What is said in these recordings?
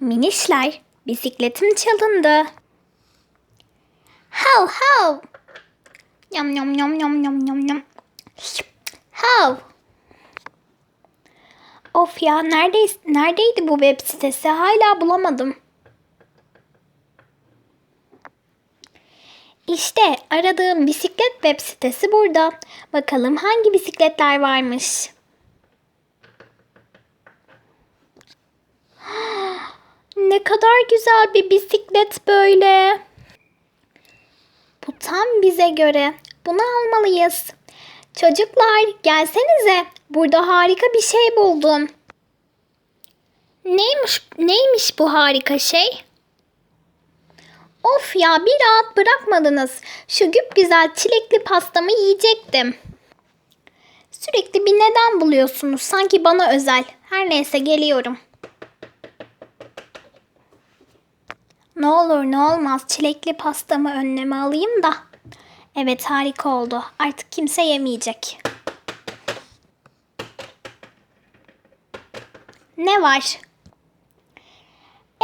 Minişler, bisikletim çalındı. Hav hav. Yam yam yam yam yam yam yam. Hav. Of ya neredeyiz, neredeydi bu web sitesi? Hala bulamadım. İşte aradığım bisiklet web sitesi burada. Bakalım hangi bisikletler varmış. Ne kadar güzel bir bisiklet böyle. Bu tam bize göre. Bunu almalıyız. Çocuklar gelsenize. Burada harika bir şey buldum. Neymiş neymiş bu harika şey? Of ya bir rahat bırakmadınız. Şu güp güzel çilekli pastamı yiyecektim. Sürekli bir neden buluyorsunuz. Sanki bana özel. Her neyse geliyorum. Ne olur ne olmaz çilekli pastamı önleme alayım da. Evet harika oldu. Artık kimse yemeyecek. Ne var?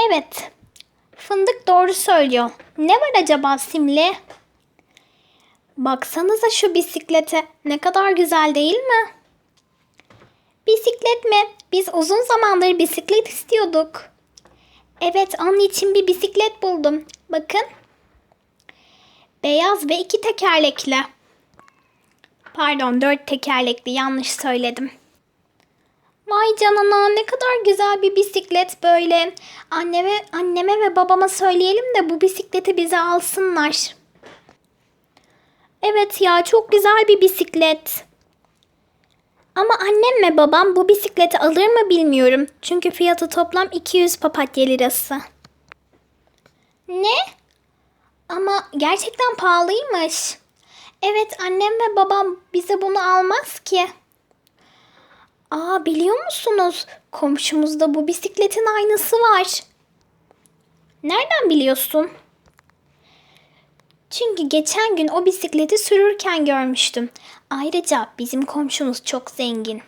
Evet. Fındık doğru söylüyor. Ne var acaba Simli? Baksanıza şu bisiklete. Ne kadar güzel değil mi? Bisiklet mi? Biz uzun zamandır bisiklet istiyorduk. Evet, onun için bir bisiklet buldum. Bakın. Beyaz ve iki tekerlekli. Pardon, dört tekerlekli. Yanlış söyledim. Vay canına ne kadar güzel bir bisiklet böyle. Anneme, anneme ve babama söyleyelim de bu bisikleti bize alsınlar. Evet ya çok güzel bir bisiklet. Ama annem ve babam bu bisikleti alır mı bilmiyorum. Çünkü fiyatı toplam 200 papatya lirası. Ne? Ama gerçekten pahalıymış. Evet annem ve babam bize bunu almaz ki. Aa biliyor musunuz? Komşumuzda bu bisikletin aynısı var. Nereden biliyorsun? Çünkü geçen gün o bisikleti sürürken görmüştüm. Ayrıca bizim komşumuz çok zengin.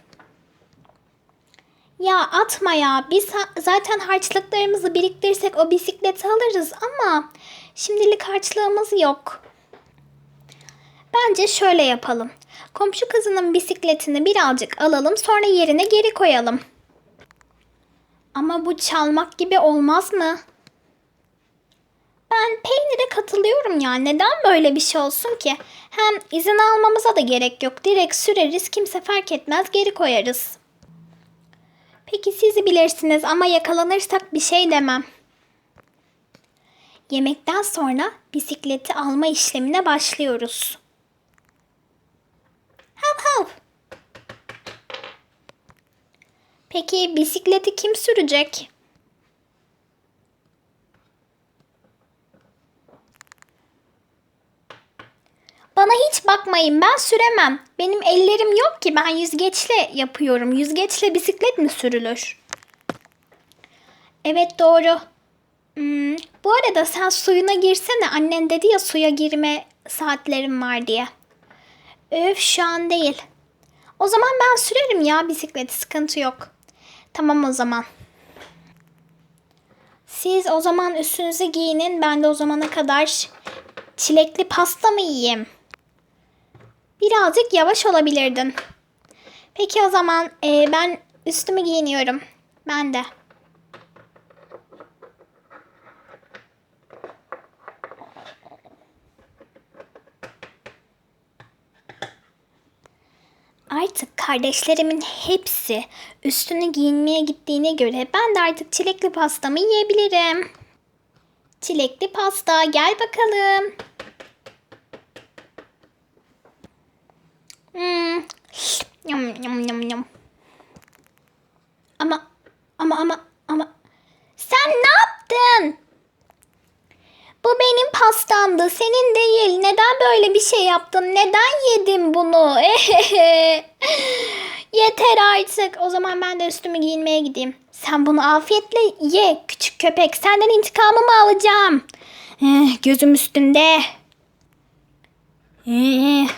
Ya atma ya. Biz zaten harçlıklarımızı biriktirsek o bisikleti alırız ama şimdilik harçlığımız yok. Bence şöyle yapalım. Komşu kızının bisikletini birazcık alalım sonra yerine geri koyalım. Ama bu çalmak gibi olmaz mı? Ben peynire katılıyorum ya. Neden böyle bir şey olsun ki? Hem izin almamıza da gerek yok. Direkt süreriz kimse fark etmez geri koyarız. Peki siz bilirsiniz ama yakalanırsak bir şey demem. Yemekten sonra bisikleti alma işlemine başlıyoruz. Hav hav. Peki bisikleti kim sürecek? Bana hiç bakmayın ben süremem. Benim ellerim yok ki ben yüzgeçle yapıyorum. Yüzgeçle bisiklet mi sürülür? Evet doğru. Hmm, bu arada sen suyuna girsene. Annen dedi ya suya girme saatlerim var diye. Öf şu an değil. O zaman ben sürerim ya bisikleti sıkıntı yok. Tamam o zaman. Siz o zaman üstünüzü giyinin. Ben de o zamana kadar çilekli pasta mı yiyeyim? Birazcık yavaş olabilirdin. Peki o zaman e, ben üstümü giyiniyorum. Ben de. Artık kardeşlerimin hepsi üstünü giyinmeye gittiğine göre ben de artık çilekli pastamı yiyebilirim. Çilekli pasta gel bakalım. Hmm. Yum yum yum yum. Ama ama ama ama sen ne yaptın? Bu benim pastamdı. Senin değil. Neden böyle bir şey yaptın? Neden yedim bunu? Yeter artık. O zaman ben de üstümü giyinmeye gideyim. Sen bunu afiyetle ye küçük köpek. Senden intikamımı alacağım. Eh, Gözüm üstünde. Eh.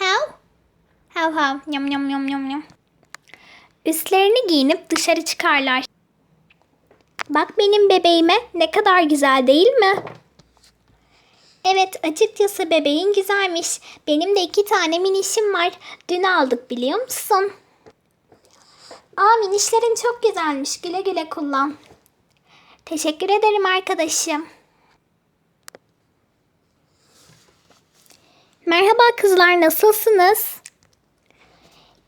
How? How how? Yum yum yum yum yum. Üstlerini giyinip dışarı çıkarlar. Bak benim bebeğime ne kadar güzel değil mi? Evet açıkçası bebeğin güzelmiş. Benim de iki tane minişim var. Dün aldık biliyor musun? Aa minişlerin çok güzelmiş. Güle güle kullan. Teşekkür ederim arkadaşım. Kızlar nasılsınız?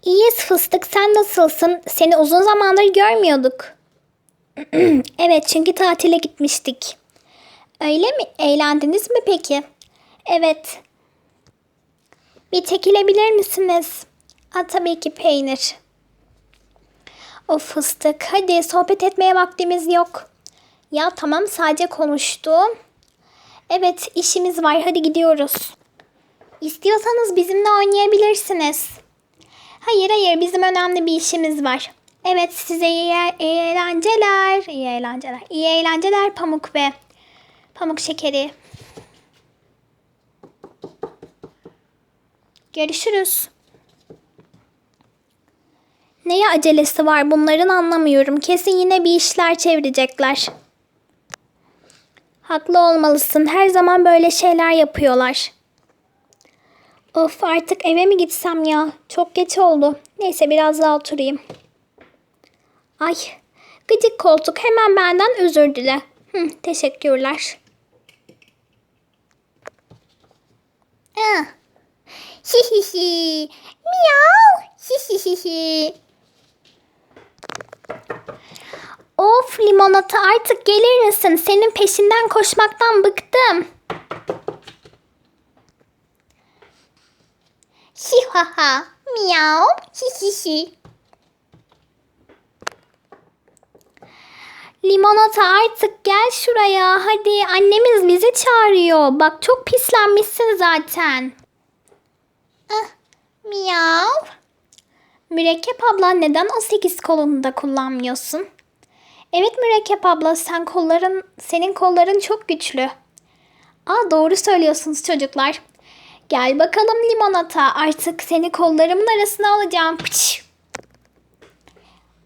İyiyiz fıstık sen nasılsın? Seni uzun zamandır görmüyorduk. evet çünkü tatile gitmiştik. Öyle mi? Eğlendiniz mi peki? Evet. Bir çekilebilir misiniz? Aa, tabii ki peynir. O fıstık. Hadi sohbet etmeye vaktimiz yok. Ya tamam sadece konuştum. Evet işimiz var hadi gidiyoruz. İstiyorsanız bizimle oynayabilirsiniz. Hayır hayır bizim önemli bir işimiz var. Evet size iyi, iyi eğlenceler. İyi eğlenceler. İyi eğlenceler pamuk ve pamuk şekeri. Görüşürüz. Neye acelesi var bunların anlamıyorum. Kesin yine bir işler çevirecekler. Haklı olmalısın. Her zaman böyle şeyler yapıyorlar. Of artık eve mi gitsem ya? Çok geç oldu. Neyse biraz daha oturayım. Ay gıcık koltuk hemen benden özür dile. Hı, teşekkürler. Ah. Hi hi hi. Miau. Hi hi hi hi. Of limonata artık gelir misin? Senin peşinden koşmaktan bıktım. Hi ha ha. Miau. Limonata artık gel şuraya. Hadi annemiz bizi çağırıyor. Bak çok pislenmişsin zaten. Ah, miyav. Mürekkep abla neden o sekiz kolunu da kullanmıyorsun? Evet Mürekkep abla sen kolların senin kolların çok güçlü. Aa doğru söylüyorsunuz çocuklar. Gel bakalım limonata artık seni kollarımın arasına alacağım. Pıç.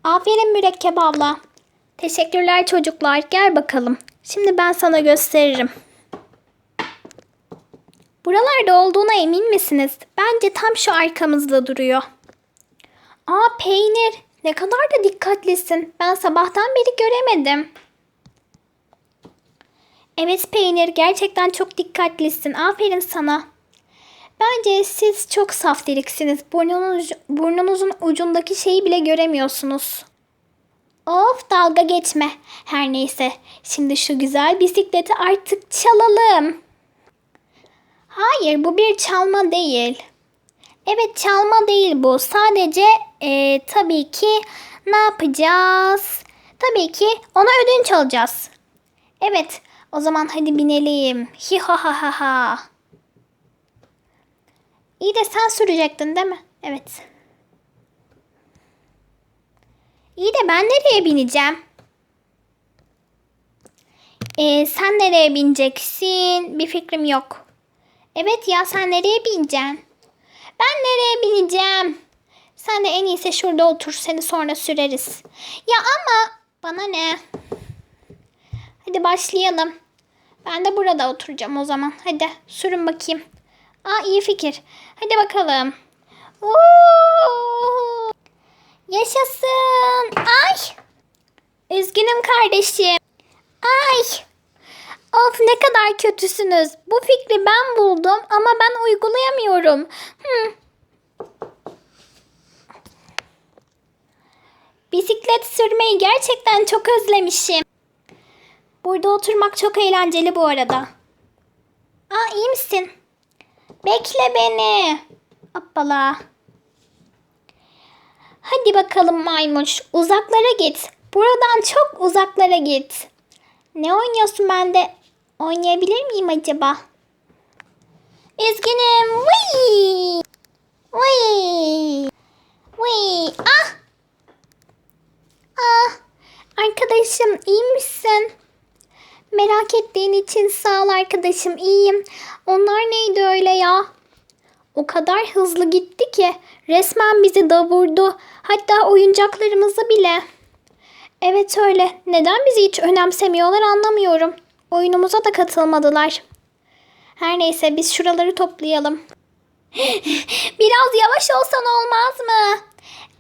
Aferin Mürekkep abla. Teşekkürler çocuklar. Gel bakalım. Şimdi ben sana gösteririm. Buralarda olduğuna emin misiniz? Bence tam şu arkamızda duruyor. Aa peynir. Ne kadar da dikkatlisin. Ben sabahtan beri göremedim. Evet peynir gerçekten çok dikkatlisin. Aferin sana. Bence siz çok saf deliksiniz. Burnunuz, burnunuzun ucundaki şeyi bile göremiyorsunuz. Of dalga geçme. Her neyse. Şimdi şu güzel bisikleti artık çalalım. Hayır bu bir çalma değil. Evet çalma değil bu. Sadece e, tabii ki ne yapacağız? Tabii ki ona ödünç alacağız. Evet o zaman hadi binelim. Hi ha ha ha ha. İyi de sen sürecektin değil mi? Evet. İyi de ben nereye bineceğim? Ee, sen nereye bineceksin? Bir fikrim yok. Evet ya sen nereye bineceksin? Ben nereye bineceğim? Sen de en iyisi şurada otur seni sonra süreriz. Ya ama bana ne? Hadi başlayalım. Ben de burada oturacağım o zaman. Hadi sürün bakayım. Aa iyi fikir. Hadi bakalım. Oo! Yaşasın. Ay. Üzgünüm kardeşim. Ay. Of ne kadar kötüsünüz. Bu fikri ben buldum ama ben uygulayamıyorum. Hmm. Bisiklet sürmeyi gerçekten çok özlemişim. Burada oturmak çok eğlenceli bu arada. Aa iyi misin? Bekle beni. Hoppala. Hadi bakalım maymuş. Uzaklara git. Buradan çok uzaklara git. Ne oynuyorsun ben de? Oynayabilir miyim acaba? Üzgünüm. Vıy. Vıy. Vıy. Ah. Ah. Arkadaşım iyi misin? Merak ettiğin için sağ ol arkadaşım. İyiyim. Onlar neydi öyle ya? O kadar hızlı gitti ki resmen bizi davurdu. Hatta oyuncaklarımızı bile. Evet öyle. Neden bizi hiç önemsemiyorlar anlamıyorum. Oyunumuza da katılmadılar. Her neyse biz şuraları toplayalım. Biraz yavaş olsan olmaz mı?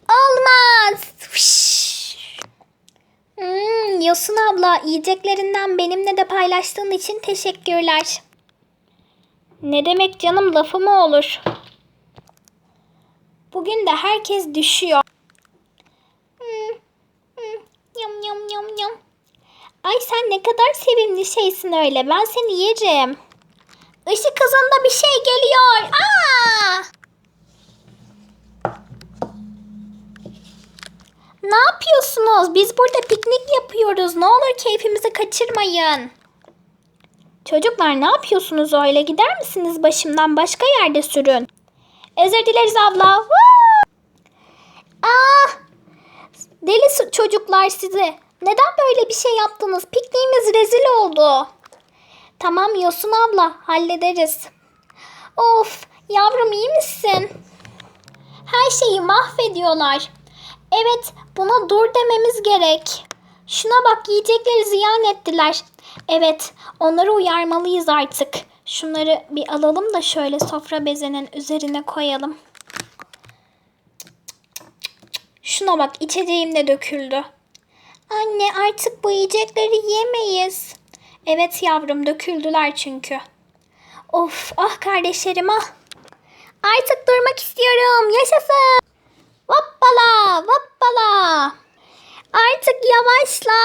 Olmaz. Fış. Hmm, Yosun abla yiyeceklerinden benimle de paylaştığın için teşekkürler. Ne demek canım lafı mı olur? Bugün de herkes düşüyor. Hmm, hmm, Yam yam yam yam. Ay sen ne kadar sevimli şeysin öyle. Ben seni yerim. Işık hızında bir şey geliyor. Aa! Ne yapıyorsunuz? Biz burada piknik yapıyoruz. Ne olur keyfimizi kaçırmayın. Çocuklar ne yapıyorsunuz öyle? Gider misiniz başımdan başka yerde sürün? Özür dileriz abla. Woo! Ah! Deli çocuklar sizi. Neden böyle bir şey yaptınız? Pikniğimiz rezil oldu. Tamam Yosun abla hallederiz. Of yavrum iyi misin? Her şeyi mahvediyorlar. Evet buna dur dememiz gerek. Şuna bak yiyecekleri ziyan ettiler. Evet onları uyarmalıyız artık. Şunları bir alalım da şöyle sofra bezinin üzerine koyalım. Şuna bak içeceğim de döküldü. Anne artık bu yiyecekleri yemeyiz. Evet yavrum döküldüler çünkü. Of ah kardeşlerim ah. Artık durmak istiyorum. Yaşasın. Hoppala hoppala. Artık yavaşla.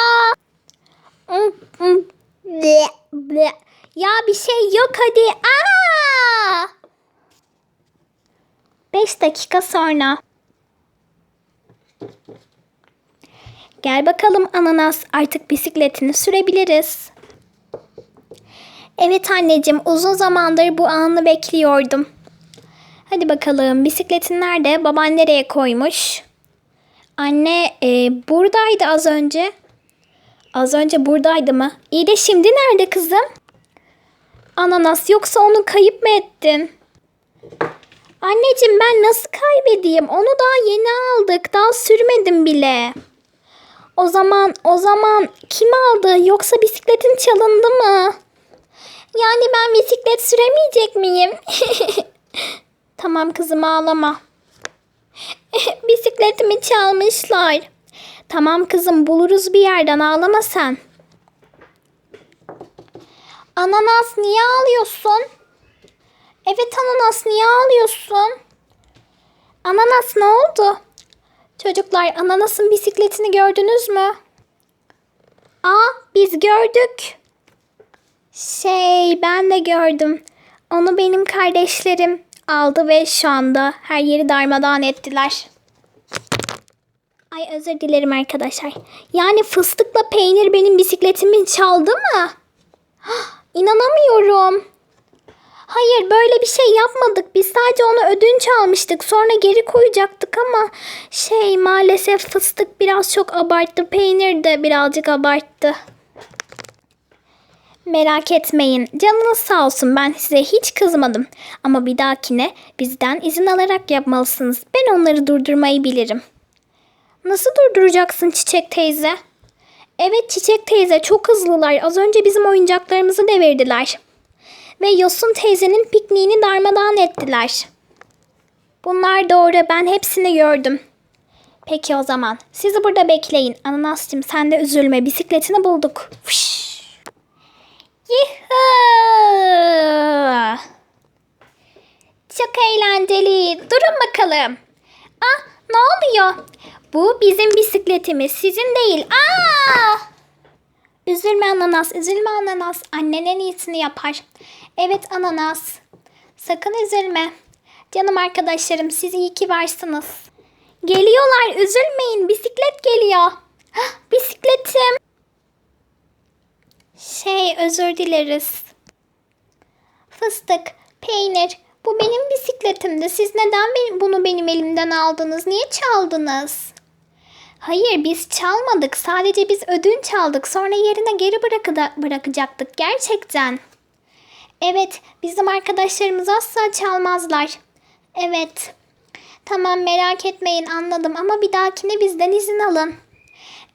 Ble, ble. Ya bir şey yok hadi. Aa! Beş dakika sonra. Gel bakalım ananas artık bisikletini sürebiliriz. Evet anneciğim uzun zamandır bu anı bekliyordum. Hadi bakalım bisikletin nerede? Baban nereye koymuş? Anne e, buradaydı az önce. Az önce buradaydı mı? İyi de şimdi nerede kızım? Ananas yoksa onu kayıp mı ettin? Anneciğim ben nasıl kaybedeyim? Onu daha yeni aldık. Daha sürmedim bile. O zaman o zaman kim aldı? Yoksa bisikletin çalındı mı? Yani ben bisiklet süremeyecek miyim? tamam kızım ağlama. Bisikletimi çalmışlar. Tamam kızım buluruz bir yerden ağlama sen. Ananas niye ağlıyorsun? Evet ananas niye ağlıyorsun? Ananas ne oldu? Çocuklar ananasın bisikletini gördünüz mü? Aa biz gördük. Şey ben de gördüm. Onu benim kardeşlerim aldı ve şu anda her yeri darmadağın ettiler. Ay özür dilerim arkadaşlar. Yani fıstıkla peynir benim bisikletimi çaldı mı? Hah, İnanamıyorum. Hayır böyle bir şey yapmadık. Biz sadece onu ödünç almıştık. Sonra geri koyacaktık ama şey maalesef fıstık biraz çok abarttı. Peynir de birazcık abarttı. Merak etmeyin. Canınız sağ olsun. Ben size hiç kızmadım. Ama bir dahakine bizden izin alarak yapmalısınız. Ben onları durdurmayı bilirim. Nasıl durduracaksın Çiçek teyze? Evet Çiçek teyze çok hızlılar. Az önce bizim oyuncaklarımızı devirdiler. Ve Yosun teyzenin pikniğini darmadağın ettiler. Bunlar doğru. Ben hepsini gördüm. Peki o zaman. Sizi burada bekleyin. Ananascığım sen de üzülme. Bisikletini bulduk. Fış. Çok eğlenceli. Durun bakalım. Ah ne oluyor? Bu bizim bisikletimiz. Sizin değil. Aa! Üzülme ananas, üzülme ananas. Annen en iyisini yapar. Evet ananas. Sakın üzülme. Canım arkadaşlarım siz iyi ki varsınız. Geliyorlar üzülmeyin bisiklet geliyor. Hah, bisikletim. Şey özür dileriz. Fıstık, peynir. Bu benim bisikletimdi. Siz neden bunu benim elimden aldınız? Niye çaldınız? Hayır biz çalmadık. Sadece biz ödünç aldık. Sonra yerine geri bırakıda, bırakacaktık gerçekten. Evet bizim arkadaşlarımız asla çalmazlar. Evet. Tamam merak etmeyin anladım ama bir dahakine bizden izin alın.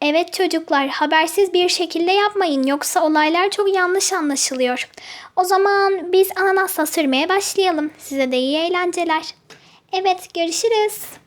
Evet çocuklar habersiz bir şekilde yapmayın yoksa olaylar çok yanlış anlaşılıyor. O zaman biz ananasla sürmeye başlayalım. Size de iyi eğlenceler. Evet görüşürüz.